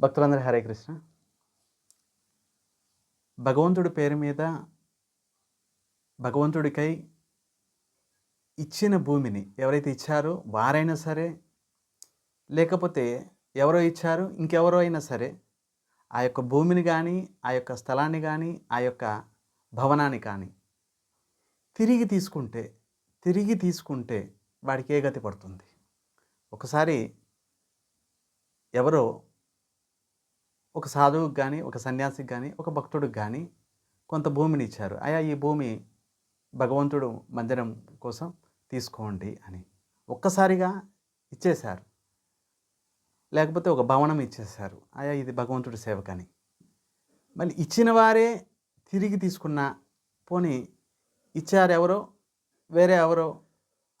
భక్తులందరూ హరే కృష్ణ. భగవంతుడి పేరు మీద భగవంతుడికై ఇచ్చిన భూమిని ఎవరైతే ఇచ్చారో వారైనా సరే లేకపోతే ఎవరో ఇచ్చారు ఇంకెవరో అయినా సరే ఆ యొక్క భూమిని కానీ ఆ యొక్క స్థలాన్ని కానీ ఆ యొక్క భవనాన్ని కానీ తిరిగి తీసుకుంటే తిరిగి తీసుకుంటే వాడికి ఏ గతి పడుతుంది? ఒకసారి ఎవరో ఒక సాధువుకి కానీ ఒక సన్యాసికి కానీ ఒక భక్తుడికి కానీ కొంత భూమిని ఇచ్చారు. అయా ఈ భూమి భగవంతుడు మందిరం కోసం తీసుకోండి అని ఒక్కసారిగా ఇచ్చేశారు. లేకపోతే ఒక భవనం ఇచ్చేశారు. అయా ఇది భగవంతుడి సేవకని. మళ్ళీ ఇచ్చిన వారే తిరిగి తీసుకున్న పోనీ ఇచ్చారు ఎవరో వేరే ఎవరో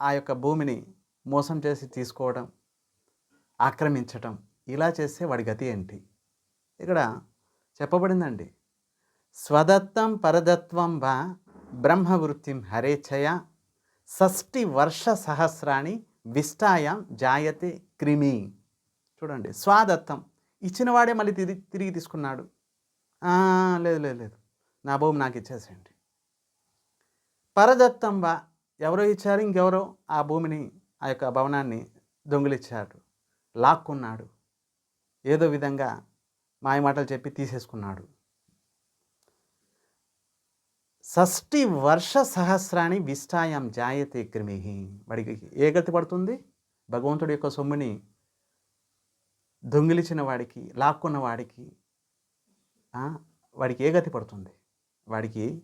ఆ యొక్క భూమిని మోసం చేసి తీసుకోవడం ఆక్రమించటం ఇలా చేస్తే వాడి గతి ఏంటి? ఇక్కడ చెప్పబడిందండి. స్వదత్తం పరదత్వం వా బ్రహ్మవృత్తిం హరేచ్ఛయ షష్ఠి వర్ష సహస్రాన్ని విష్టాయం జాయతే క్రిమి. చూడండి స్వాదత్తం. ఇచ్చినవాడే మళ్ళీ తిరిగి తిరిగి తీసుకున్నాడు. లేదు లేదు లేదు. నా భూమి నాకు ఇచ్చేసేయండి. పరదత్తం వా ఎవరో ఇచ్చారు ఇంకెవరో ఆ భూమిని ఆ యొక్క భవనాన్ని దొంగిలిచ్చాడు. లాక్కున్నాడు. ఏదో విధంగా మాయ మాటలు చెప్పి తీసేసుకున్నాడు. షష్ఠి వర్ష సహస్రాన్ని విష్టాయం జాయతే క్రిమి వాడికి ఏ గతి పడుతుంది. భగవంతుడి యొక్క సొమ్ముని దొంగిలిచిన వాడికి లాక్కున్న వాడికి వాడికి ఏ గతి పడుతుంది. వాడికి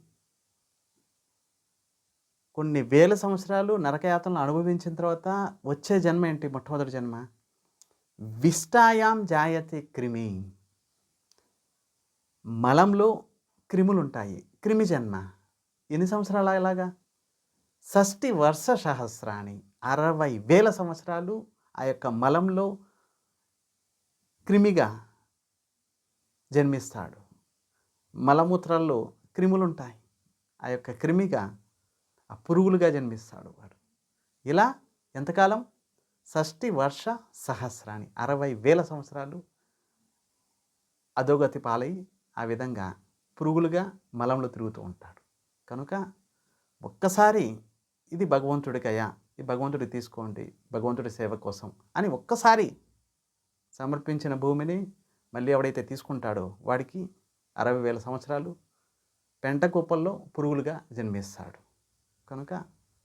కొన్ని వేల సంవత్సరాలు నరకయాతలను అనుభవించిన తర్వాత వచ్చే జన్మ ఏంటి? మొట్టమొదటి జన్మ? విష్టాయాం జాయతే క్రిమి మలంలో క్రిములు ఉంటాయి క్రిమి జన్మ ఎన్ని సంవత్సరాలు అలాగా షష్ఠి వర్ష సహస్రాన్ని. అరవై వేల సంవత్సరాలు ఆ యొక్క మలంలో క్రిమిగా జన్మిస్తాడు. మలమూత్రాల్లో క్రిములు ఉంటాయి ఆ యొక్క క్రిమిగా ఆ పురుగులుగా జన్మిస్తాడు వాడు. ఇలా ఎంతకాలం? షష్ఠి వర్ష సహస్రాన్ని. అరవై వేల సంవత్సరాలు అధోగతి పాలై ఆ విధంగా పురుగులుగా మలంలో తిరుగుతూ ఉంటాడు. కనుక ఒక్కసారి ఇది భగవంతుడికయ్యా ఈ భగవంతుడి తీసుకోండి భగవంతుడి సేవ కోసం అని ఒక్కసారి సమర్పించిన భూమిని మళ్ళీ ఎవడైతే తీసుకుంటాడో వాడికి అరవై వేల సంవత్సరాలు పెంట కుప్పల్లో పురుగులుగా జన్మిస్తాడు. కనుక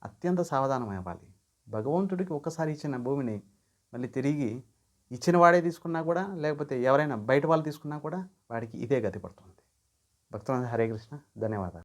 అత్యంత సావధానం అవ్వాలి. భగవంతుడికి ఒక్కసారి ఇచ్చిన భూమిని మళ్ళీ తిరిగి ఇచ్చిన వాడే తీసుకున్నా కూడా లేకపోతే ఎవరైనా బయట వాళ్ళు తీసుకున్నా కూడా వాడికి ఇదే గతి పడుతుంది. భక్తులందరూ హరే కృష్ణ ధన్యవాదాలు.